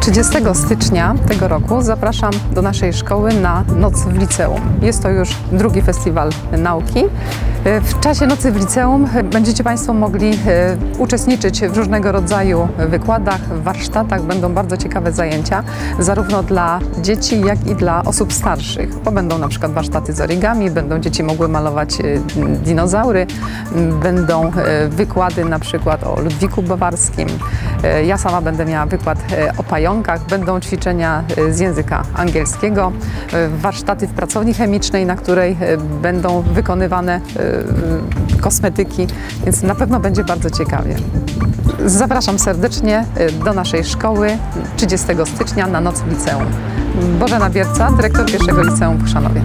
30 stycznia tego roku zapraszam do naszej szkoły na Noc w Liceum. Jest to już drugi festiwal nauki. W czasie Nocy w Liceum będziecie Państwo mogli e, uczestniczyć w różnego rodzaju wykładach, warsztatach. Będą bardzo ciekawe zajęcia, zarówno dla dzieci, jak i dla osób starszych. Bo będą na przykład warsztaty z origami, będą dzieci mogły malować e, dinozaury, będą e, wykłady na przykład o Ludwiku Bawarskim. E, Ja sama będę miała wykład e, o pająkach, będą ćwiczenia e, z języka angielskiego, warsztaty w pracowni chemicznej, na której będą wykonywane kosmetyki, więc na pewno będzie bardzo ciekawie. Zapraszam serdecznie do naszej szkoły 30 stycznia na Noc Liceum. Bożena Bierca, dyrektor pierwszego liceum w Chrzanowie.